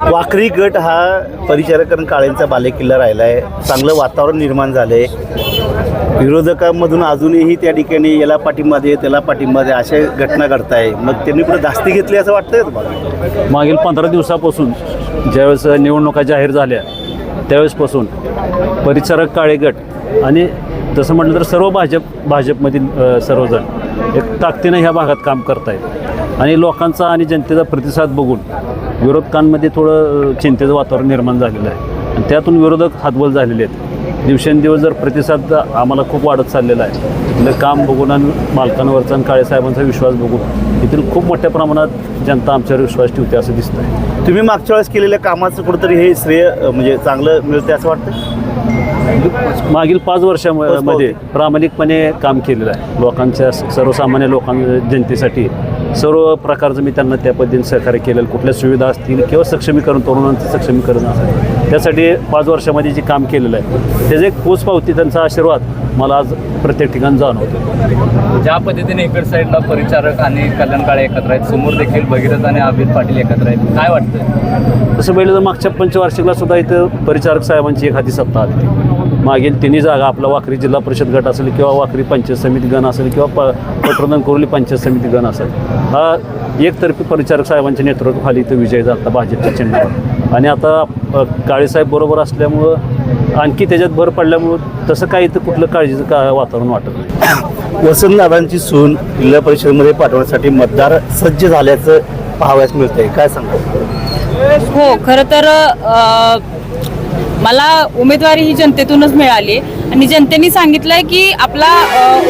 वाकरी गट हा परिचारकरण काळेंचा बालेकिल्ला राहिला आहे चांगलं वातावरण निर्माण झालं आहे विरोधकांमधून अजूनही त्या ठिकाणी याला पाठिंबा दे त्याला पाठिंबा दे अशा घटना घडत आहे मग त्यांनी कुठे धास्ती घेतली असं वाटतंय तुम्हाला? मागील पंधरा दिवसापासून ज्यावेळेस निवडणुका जाहीर झाल्या त्यावेळेसपासून परिचारक काळे गट आणि तसं म्हटलं तर सर्व भाजप भाजपमधील सर्वजण एक ताकदीनं ह्या भागात काम करतायत. आणि लोकांचा आणि जनतेचा प्रतिसाद बघून विरोधकांमध्ये थोडं चिंतेचं वातावरण निर्माण झालेलं आहे. आणि त्यातून विरोधक हातबल झालेले आहेत. दिवसेंदिवस जर प्रतिसाद आम्हाला खूप वाढत चाललेला आहे तिथलं काम बघून आणि मालकांवरचा आणि काळेसाहेबांचा विश्वास बघून येथील खूप मोठ्या प्रमाणात जनता आमच्यावर विश्वास ठेवते असं दिसतं आहे तुम्ही मागच्या वेळेस केलेल्या कामाचं कुठंतरी हे श्रेय म्हणजे चांगलं मिळते असं वाटतं मागील पाच वर्षामध्ये प्रामाणिकपणे काम केलेलं आहे. लोकांच्या सर्वसामान्य लोकां जनतेसाठी सर्व प्रकारचं मी त्यांना त्या पद्धतीने सहकार्य केलेलं. कुठल्या सुविधा असतील किंवा सक्षमीकरण तरुणांचं सक्षमीकरण असेल त्यासाठी पाच वर्षामध्ये जे काम केलेलं आहे त्याचे एक पोचपावती त्यांचा आशीर्वाद मला आज प्रत्येक ठिकाणी जाणवतो. ज्या पद्धतीने इकड साईडला परिचारक आणि कल्याण काळे एकत्र आहेत समोर देखील भगीरथ आणि अभित पाटील एकत्र आहेत काय वाटतं तसं पहिलं तर मागच्या पंचवार्षिकला सुद्धा इथं परिचारक साहेबांची एक हाती सत्ता आली. मागील तिन्ही जागा आपला वाकरी जिल्हा परिषद गट असेल किंवा वाकरी पंचायत समिती गण असेल किंवा प पटवर्धन कोरली पंचायत समिती गण असेल. हा एकतर्फी परिचारक साहेबांच्या नेतृत्वाखाली इथं विजय झाला भाजपच्या चिन्हावर. आणि आता काळेसाहेब बरोबर असल्यामुळं आणखी त्याच्यात भर पडल्यामुळं तसं काही इथं कुठलं काळजीचं का वातावरण वाटत नाही. वसंतदादांची सून जिल्हा परिषदेमध्ये पाठवण्यासाठी मतदार सज्ज झाल्याचं पाहावयास मिळतंय. काय सांगा हो खरं तर मला उमेदवारी ही जनतेतूनच मिळाली आणि जनतेने सांगितलंय की आपला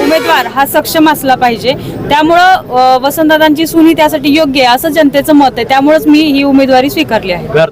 उमेदवार हा सक्षम असला पाहिजे. त्यामुळं वसंतदादांची सुनी त्यासाठी योग्य आहे असं जनतेचं मत आहे. त्यामुळेच मी ही उमेदवारी स्वीकारली आहे.